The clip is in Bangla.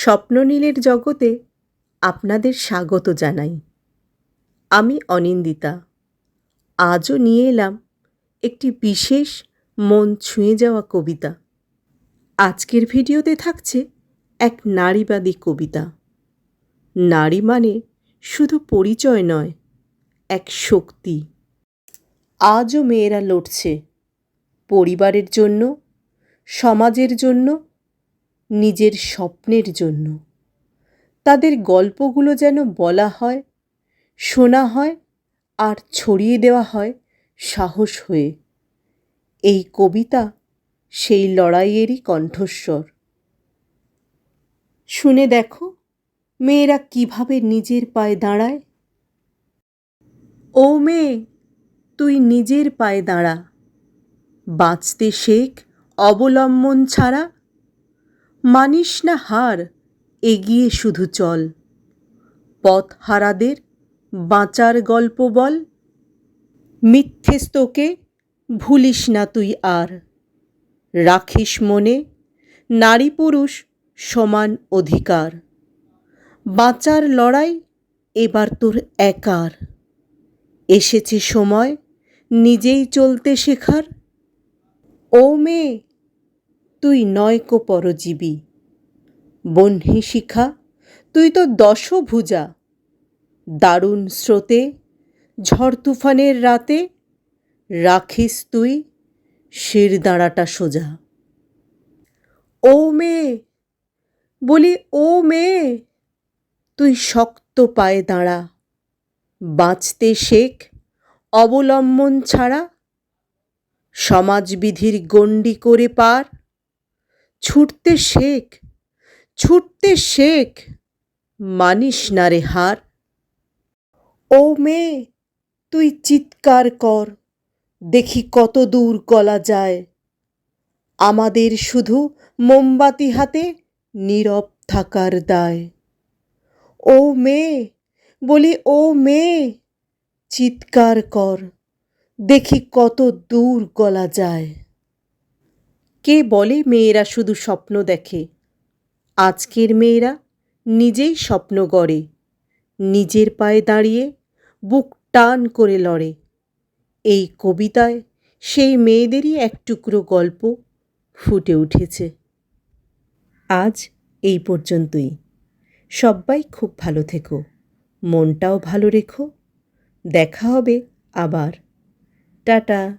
স্বপ্ননীলের জগতে আপনাদের স্বাগত জানাই। আমি অনিন্দিতা। আজও নিয়ে এলাম একটি বিশেষ মন ছুঁয়ে যাওয়া কবিতা। আজকের ভিডিওতে থাকছে এক নারীবাদী কবিতা। নারী মানে শুধু পরিচয় নয়, এক শক্তি। আজও মেয়েরা লড়ছে পরিবারের জন্য, সমাজের জন্য নিজের স্বপ্নের জন্য। তাদের গল্পগুলো যেন বলা হয়, শোনা হয়, আর ছড়িয়ে দেওয়া হয় সাহস হয়ে। এই কবিতা সেই লড়াইয়েরই কণ্ঠস্বর। শুনে দেখো, মেয়েরা কীভাবে নিজের পায়ে দাঁড়ায়। ও মেয়ে, তুই নিজের পায়ে দাঁড়া। বাঁচতে শেখ অবলম্বন ছাড়া মানিস না হার, এগিয়ে শুধু চল। পথ হারাদের বাঁচার গল্প বল। মিথ্যে স্তোকে ভুলিস না তুই আর। রাখিস মনে নারী পুরুষ সমান অধিকার। বাঁচার লড়াই এবার তোর একার। এসেছে সময় নিজেই চলতে শেখার। ও মেয়ে তুই নয়কো পরজীবী। বহ্নি শিখা, তুই তো দশভুজা দারুণ স্রোতে, ঝড় তুফানের রাতে রাখিস তুই শির দাঁড়াটা সোজা। ও মেয়ে, বলি ও মেয়ে, তুই শক্ত পায়ে দাঁড়া। বাঁচতে শেখ অবলম্বন ছাড়া, সমাজবিধির গণ্ডি করে পার। ছুটতে শেখ ছুটতে শেখ, মানিস না রে হার। ও মেয়ে, তুই চিৎকার কর, দেখি কত দূর গলা যায়। আমাদের শুধু মোমবাতি হাতে নীরব থাকার দায়। ও মেয়ে, বলি ও মেয়ে, চিৎকার কর, দেখি কত দূর গলা যায়। কে বলে মেয়েরা শুধু স্বপ্ন দেখে? আজকের মেয়েরা নিজেই স্বপ্ন গড়ে। নিজের পায়ে দাঁড়িয়ে বুক টান করে লড়ে। এই কবিতায় সেই মেয়েদেরই এক টুকরো গল্প ফুটে উঠেছে। আজ এই পর্যন্তই। সবাই খুব ভালো থেকো। মনটাও ভালো রেখো। দেখা হবে আবার। টাটা।